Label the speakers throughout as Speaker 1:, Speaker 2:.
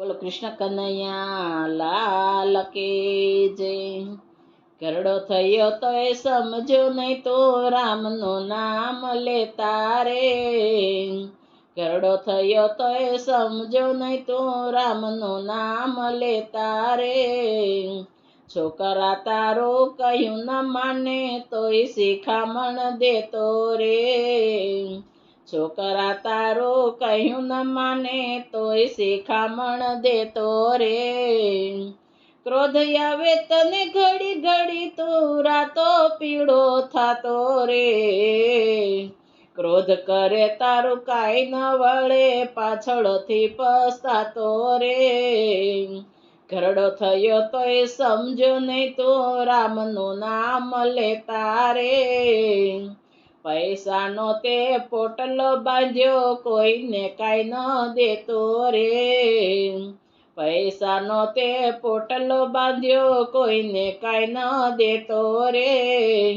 Speaker 1: બોલો, કૃષ્ણ કનૈયા લાલ કે જય. કરડો થયો તોય સમજો નહીં તો રામનું નામ લેતા રે. કરડો થયો તોય સમજો નહીં તો રામનું નામ લેતા રે. છોકરા તારો કહ્યું ન માને, તોય શિખામણ દેતો રે. છોકરા તારો કહ્યું ન માને તોય શિખામણ દેતો રે ક્રોધ આવે તને ઘડી ઘડી તું રાતો પીળો થતો રે. ક્રોધ કરે તારું કાંઈ ન વળે, પાછળથી પસ્તાતો રે. ઘરડો થયો તોય સમજો નહીં તો રામનું નામ લેતા રે. પૈસાનો તે પોટલો બાંધ્યો, કોઈને કાંઈ ન દેતો રે. પૈસાનો તે પોટલો બાંધ્યો, કોઈને કાંઈ ન દેતો રે.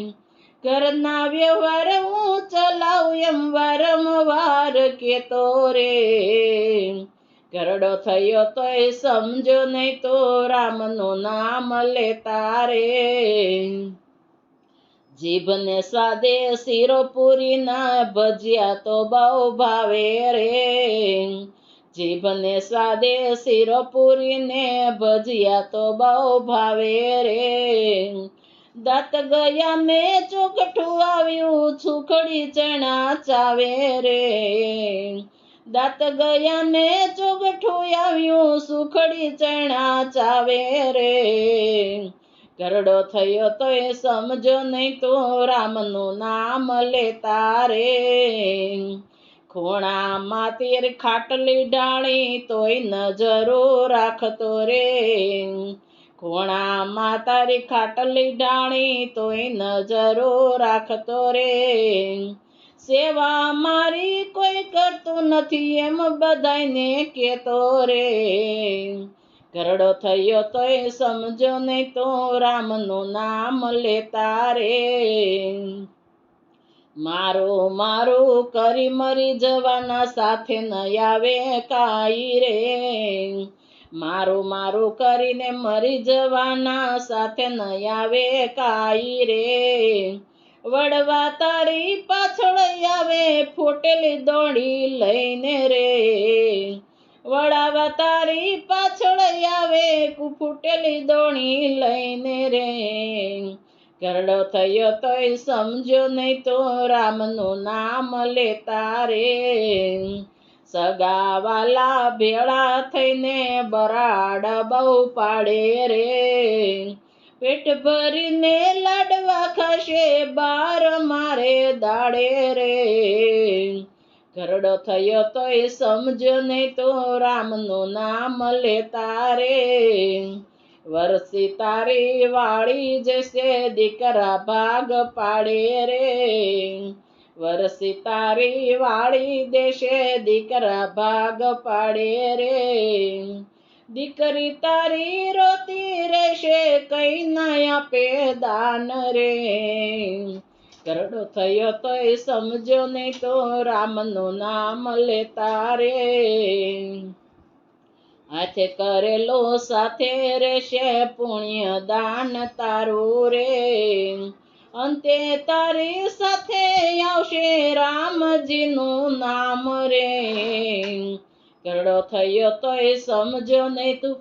Speaker 1: ઘરના વ્યવહાર હું ચલાવું, એમ વારંવાર કેતો રે. ઘરડો થયો તોય સમજો નહીં તો રામનું નામ લેતા રે. જીભને સ્વાદે શીરો પૂરીના ભજીયા તો બહુ ભાવે રે. જીભને સ્વાદે શીરો પૂરીને ભજીયા તો બહુ ભાવે રે. દાંત ગયા ને ચોકઠું આવ્યું, સુખડી ચણા ચાવે રે. દાંત ગયા ને ચોગઠું આવ્યું, સુખડી ચણા ચાવે રે. કરડો થયો તો એ સમજો નહીં તો રામનું નામ લેતા રે. ખૂણામાં તીર ખાટલી ડાણી તોય નજરો રાખતો રે. ખૂણામાં તારી ખાટલી ડાળી તોય નજરો રાખતો રે. સેવા મારી કોઈ કરતું નથી એમ બધાને કેતો રે. ઘરડો થયો તોય સમજો નહીં તો રામનું નામ લેતા રે. મારું મારું કરી મરી જવાના સાથે ન આવે કાઈ રે. મારું મારું કરીને મરી જવાના સાથે ન આવે કાઈ રે. વડવા તારી પાછળ આવે, ફૂટેલી દોડી લઈને રે. વડાવા તારી પાછળ આવે ફૂટેલી દોણી લઈને રે. ઘરડો થયો તોય સમજો નહીં તો રામનું નામ લેતા રે. સગાવાલા ભેળા થઈને બરાડ બહુ પાડે રે. પેટ ભરીને લાડવા ખાશે, બાર મારે દાડે રે. ઘરડો થયો તોય સમજો નહીં તો રામનું નામ લેતા રે વરસી તારી વાળી જશે દીકરા ભાગ પાડે રે. વરસી તારી વાળી દેશે દીકરા ભાગ પાડે રે. દીકરી તારી રોતી રહેશે, કઈ નયા પેદાન રે. કરડો થયો તોય સમજો નહીં તો રામનું નામ લેતા રે હાથે કરેલો સાથે રહેશે પુણ્ય દાન તારું રે અંતે તારી સાથે આવશે રામજીનું નામ રે કરડો થયો તોય સમજો નહીં તું